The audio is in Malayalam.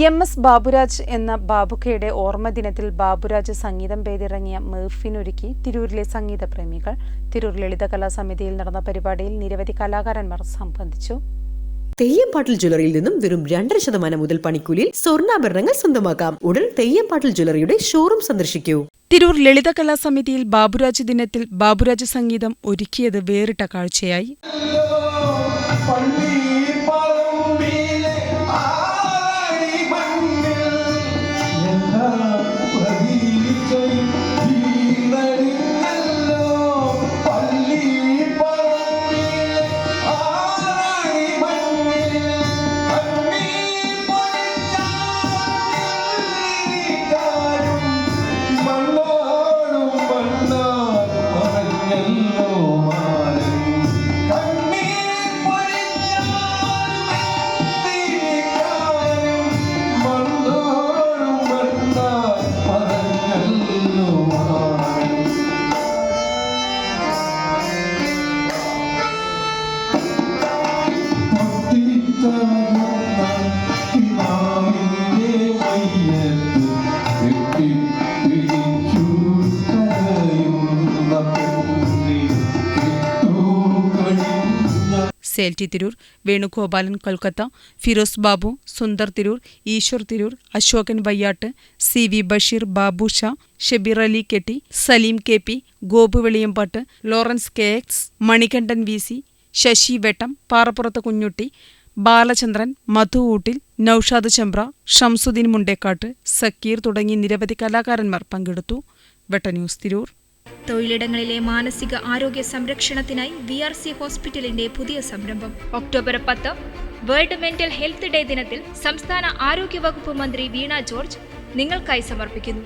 M S Baburaj എന്ന ബാബുക്കയുടെ ഓർമ്മ ദിനത്തിൽ ബാബുരാജ് സംഗീതം പേരിറങ്ങിയ മേഫിനൊരുക്കി തിരൂരിലെ സംഗീത പ്രേമികൾ. തിരൂർ ലളിത കലാസമിതിയിൽ നടന്ന പരിപാടിയിൽ നിരവധി കലാകാരന്മാർ സംബന്ധിച്ചു. തെയ്യംപാട്ടിൽ ജ്വല്ലറിയിൽ നിന്നും വെറും രണ്ടര ശതമാനം മുതൽ പണിക്കൂലിയിൽ സ്വർണാഭരണങ്ങൾ സ്വന്തമാക്കാം. ഉടൻ തെയ്യംപാട്ടിൽ ജ്വല്ലറിയുടെ ഷോറൂം സന്ദർശിക്കൂ. തിരൂർ ലളിത കലാസമിതിയിൽ ബാബുരാജ് ദിനത്തിൽ ബാബുരാജ് സംഗീതം ഒരുക്കിയത് വേറിട്ട കാഴ്ചയായി. സേൽറ്റി Tirur Venugopalan Kolkata Firoz Babu Sundar Tirur Eshwar Tirur Ashokan Vayyattu C V Basheer Babu Sha Shabeer Ali Ketti Saleem K P Gopu Veliyambattu Lawrence K X Manikandan V C Sasi Vettam Parappurathu Kunjutty Balachandran മധു ഊട്ടിൽ നൌഷാദ് ചെമ്പ്ര ഷംസുദ്ദീൻ മുണ്ടേക്കാട്ട് സക്കീർ തുടങ്ങി നിരവധി കലാകാരന്മാർ പങ്കെടുത്തു. വെട്ടന്യൂസ് തിരൂർ. തൊഴിലിടങ്ങളിലെ മാനസിക ആരോഗ്യ സംരക്ഷണത്തിനായി വി ആർ സി ഹോസ്പിറ്റലിന്റെ പുതിയ സംരംഭം. ഒക്ടോബർ പത്ത് വേൾഡ് മെന്റൽ ഹെൽത്ത് ഡേ ദിനത്തിൽ സംസ്ഥാന ആരോഗ്യ വകുപ്പ് മന്ത്രി വീണ ജോർജ് നിങ്ങൾക്കായി സമർപ്പിക്കുന്നു.